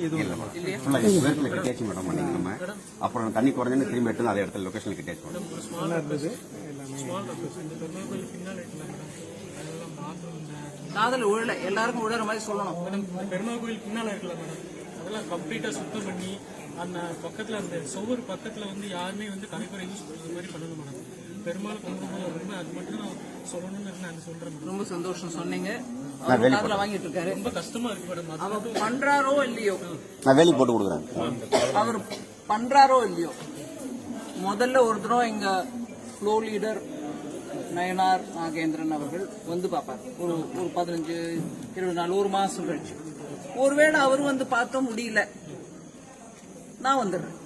எதுவும் இல்ல மேடம் பண்ணிங்க நம்ம. அப்புறம் தண்ணி குறைஞ்சோன்னு திரும்பி எடுத்து அதே இடத்துல பாத்ரூம் இந்த காதல் உழல எல்லாருக்கும் உழற மாதிரி சொல்லணும். மேடம் கோயில் பின்னால் இருக்குல்ல மேடம் அதெல்லாம் கம்ப்ளீட்டாக சுத்தம் பண்ணி அந்த பக்கத்தில் அந்த சுவர் பக்கத்தில் வந்து யாருமே வந்து கலைப்பறை யூஸ் மாதிரி பண்ணணும் மேடம் பெருமாள் கும்பிடும்போது ரொம்ப அது மட்டும் நான் சொல்லணும்னு நான் சொல்கிறேன் மேடம். ரொம்ப சந்தோஷம் சொன்னீங்க. வாங்கிட்டு இருக்காரு ரொம்ப கஷ்டமாக இருக்கு மேடம். அது அவர் பண்றாரோ இல்லையோ? நான் வேலைக்கு போட்டு கொடுக்குறேன். அவர் பண்றாரோ இல்லையோ? முதல்ல ஒரு தடவை எங்க ஃப்ளோ லீடர் நயனார் நாகேந்திரன் அவர்கள் வந்து பார்ப்பார். ஒரு ஒரு பதினஞ்சு இருபது நாள் ஒரு மாசம் கழிச்சு. ஒருவேளை அவர் வந்து பார்க்க முடியல. நான் வந்துடுறேன்.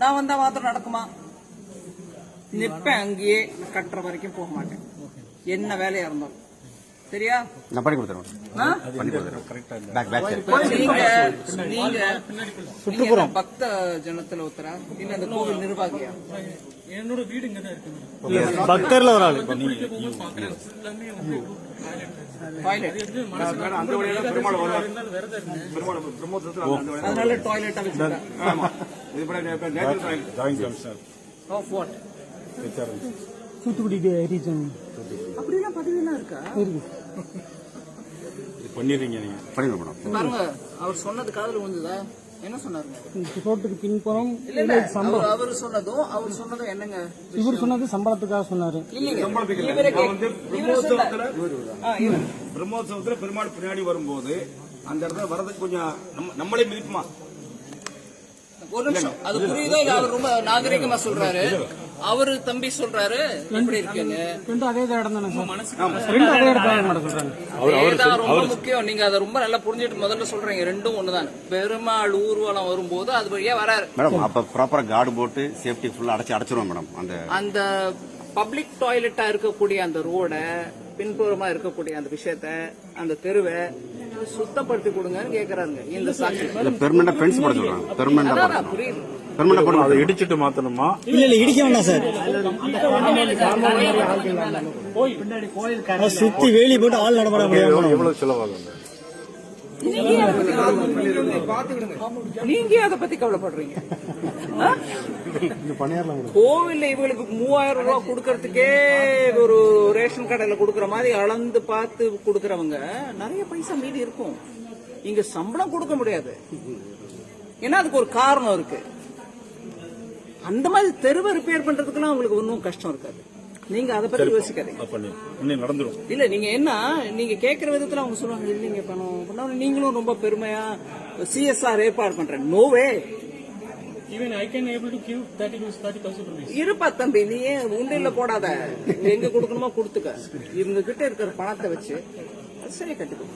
நான் வந்தா மாத்திரம் நடக்குமா? நிப்பேன் அங்கேயே கட்டுற வரைக்கும் போக மாட்டேன். என்ன வேலையா இருந்தாலும். சரியா? நான் பண்ணி கொடுத்துறேன். நீங்க என்ன பக்த ஜனத்துல ஒருத்தரா? இல்ல அந்த கோவில் நிர்வாகியா? என்னோட வீடு இங்கே தான் இருக்கு பக்தர்ல ஒரு ஆளு. அதனால toilet of what Thoothukudi region அப்படிலாம் பதவியெல்லாம் இருக்கா? இருக்கு. பண்ணிடுறீங்க நீங்க. பண்ணிடுவோம் மேடம் பாருங்க அவர் சொன்னது காதுல வந்ததா என்ன சொன்னாருங்க? ரோட்டுக்கு பின்புறம் இல்ல இல்ல அவர் சொன்னதும் அவர் சொன்னதும் என்னங்க இவர் சொன்னது சம்பளத்துக்காக சொன்னாரு. பிரம்மோத்சவத்துல பெருமாள் பின்னாடி வரும்போது அந்த இடத்துல வரதுக்கு கொஞ்சம் நம்ம- நம்மளே மிதிப்புமா? ஒரு நிமிஷம். அது புரியுதோ? இல்ல அவர் ரொம்ப நாகரிகமா சொல்றாரு? அவரு தம்பி சொல்றாரு எப்படி இருக்குங்க? ரொம்ப முக்கியம். நீங்க அதை ரொம்ப நல்லா புரிஞ்சுட்டு முதல்ல சொல்றீங்க. ரெண்டும் ஒண்ணுதான். பெருமாள் ஊர்வலம் வரும்போது அது வழியா வராரு. மேடம் அப்போ ப்ராப்பராக கார்டு போட்டு சேஃப்டி ஃபுல்லாக அடைச்சி அடைச்சிருவோம் மேடம். அந்த அந்த பப்ளிக் டாய்லெட்டா இருக்கக்கூடிய அந்த ரோட பின்புறமா இருக்கக்கூடிய அந்த விஷயத்த அந்த தெருவை சுத்தப்படுத்தி கொடுங்கன்னு கேக்குறாங்க இந்த சாட்சி. இல்லை பெர்மனண்டாக ஃபென்ஸ் போட சொல்கிறாங்க பெர்மனண்டாக அதான் புரியுது. பெர்மனண்டாக போட்டு அதை இடிச்சிட்டு மாத்தணுமா? இல்ல இல்ல இடிக்க வேண்டாம் சார். அது சுத்தி வேலி போட்டு ஆள் நடமாட முடியாது எவ்வளவு செலவாகுங்க? நீங்க அதை பத்தி கவலைப்படுறீங்க? கோவில்ல இவங்களுக்கு மூவாயிரம் ரூபாய் கொடுக்கறதுக்கே ஒரு ரேஷன் கடையில கொடுக்கற மாதிரி அளந்து பார்த்து கொடுக்கறவங்க நிறைய பைசா மீதி இருக்கும். இங்க சம்பளம் கொடுக்க முடியாது. ஏன்னா அதுக்கு ஒரு காரணம் இருக்கு. அந்த மாதிரி தெருவை ரிப்பேர் பண்றதுக்குலாம் உங்களுக்கு ஒன்றும் கஷ்டம் இருக்காது. நீங்க அதை பத்தி யோசிக்காதீங்க. நடந்துரும். இல்ல நீங்க என்ன நீங்க கேக்குற விதத்துல அவங்க சொல்லுவாங்க இல்லைங்க பணம் பண்ணா நீங்களும் ரொம்ப பெருமையா சிஎஸ்ஆர் ஏற்பாடு பண்றேன். No way even I can able to give rupees இருப்பா தம்பி நீ ஏன் உண்டியல்ல போடாத? எங்க கொடுக்கணுமோ கொடுத்துக்க. இவங்க கிட்ட இருக்கிற பணத்தை வச்சு சரியா கட்டுக்கோ.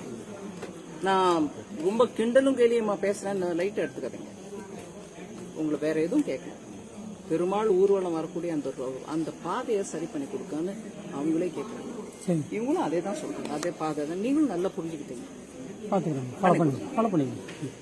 நான் ரொம்ப கிண்டலும் கேலியமா பேசுறேன்னு லைட் எடுத்துக்காதீங்க. உங்களை வேற எதுவும் கேட்கல. பெருமாள் ஊர்வலம் வரக்கூடிய அந்த அந்த பாதையை சரி பண்ணி கொடுக்கான்னு அவங்களே கேட்கறாங்க. சரி. இவங்களும் அதே தான் சொல்றாங்க. அதே பாதை தான். நீங்களும் நல்லா புரிஞ்சுக்கிட்டீங்க. பாத்துக்கிறேன். ஃபாலோ பண்ணி ஃபாலோ பண்ணிக்கிறேன்